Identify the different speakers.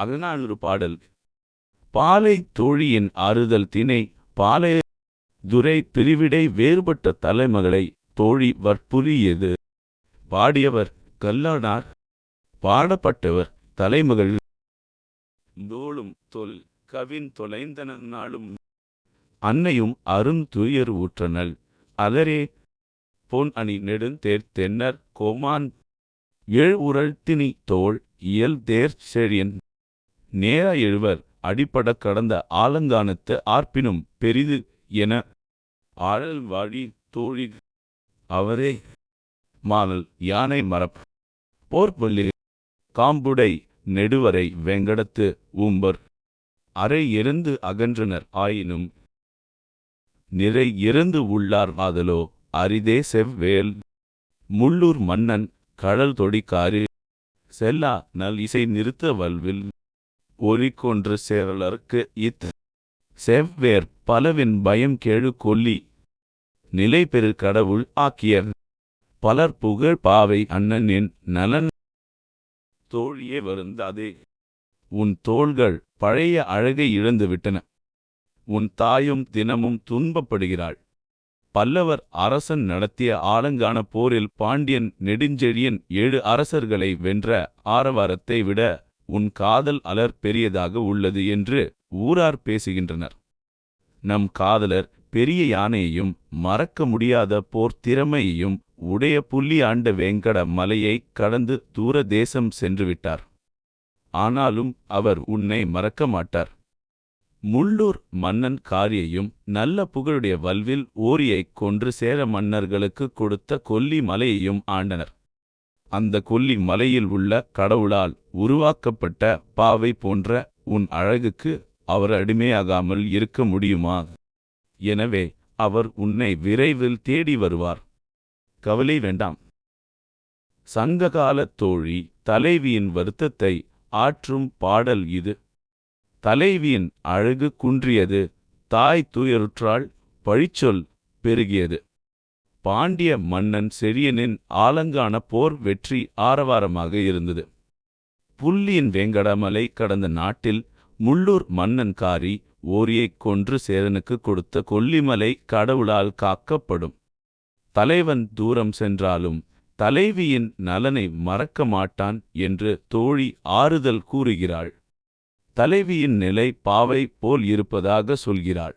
Speaker 1: அகநானூறு பாடல். பாலை தோழியின் ஆறுதல் திணை பாலை துரை பிரிவிடை வேறுபட்ட தலைமகளை தோழி வற்புரியது. பாடியவர் கல்லானார் பாடப்பட்டவர் தலைமகள். தோளும் தொல் கவின் தொலைந்தன நாளும் அன்னையும் அரும் துயர் ஊற்றனள். அதரே பொன் அணி நெடுந்தேர் தென்னர் கோமான் எழ் உரழ்த்தினி தோள் இயல் தேர் செழியன். நேர எழுவர் அடிப்பட கடந்த ஆலங்கானத்து ஆர்ப்பினும் பெரிது என ஆழல் வாழி தோழி அவரே மானல் யானை மரப் போர்ப்பள்ளி காம்புடை நெடுவரை வெங்கடத்து ஊம்பர் அரை இருந்து அகன்றனர் ஆயினும் நிறை இருந்து உள்ளார் ஆதலோ அரிதே செவ்வேல் முள்ளூர் மன்னன் கடல் தொடிக்காரு செல்லா நல் இசை நிறுத்த வல்வில் ஒலிக்கொன்று சேரலர்க்கு இத் செவ்வேர் பலவின் பயம் கேழு கொல்லி நிலை பெரு கடவுள் ஆக்கியர். பலர் புகழ் பாவை அண்ணனின் நலன் தோழியே வருந்தாதே. உன் தோள்கள் பழைய அழகை இழந்துவிட்டன. உன் தாயும் தினமும் துன்பப்படுகிறாள். பல்லவர் அரசன் நடத்திய ஆலங்கான போரில் பாண்டியன் நெடுஞ்செழியன் ஏழு அரசர்களை வென்ற ஆரவாரத்தை விட உன் காதல் அலர் பெரியதாக உள்ளது என்று ஊரார் பேசுகின்றனர். நம் காதலர் பெரிய யானையையும் மறக்க முடியாத போர் திறமையையும் உடைய புள்ளி ஆண்ட வேங்கட மலையை கடந்து தூர தேசம் சென்றுவிட்டார். ஆனாலும் அவர் உன்னை மறக்க மாட்டார். முள்ளூர் மன்னன் காரியையும் நல்ல புகழுடைய வல்வில் ஓரியைக் கொன்று சேர மன்னர்களுக்கு கொடுத்த கொல்லி மலையையும் ஆண்டனர். அந்த கொல்லி மலையில் உள்ள கடவுளால் உருவாக்கப்பட்ட பாவை போன்ற உன் அழகுக்கு அவர் அடிமையாகாமல் இருக்க முடியுமா? எனவே அவர் உன்னை விரைவில் தேடி வருவார். கவலை வேண்டாம். சங்ககாலத் தோழி தலைவியின் வருத்தத்தை ஆற்றும் பாடல் இது. தலைவியின் அழகு குன்றியது தாய் துயருற்றாள் பழிச்சொல் பெருகியது. பாண்டிய மன்னன் செழியனின் ஆலங்கான போர் வெற்றி ஆரவாரமாக இருந்தது. புள்ளியின் வேங்கடமலை கடந்த நாட்டில் முள்ளூர் மன்னன் காரி ஓரியைக் கொன்று சேரனுக்கு கொடுத்த கொல்லிமலை கடவுளால் காக்கப்படும். தலைவன் தூரம் சென்றாலும் தலைவியின் நலனை மறக்க மாட்டான் என்று தோழி ஆறுதல் கூறுகிறாள். தலைவியின் நிலை பாவை போல் இருப்பதாக சொல்கிறாள்.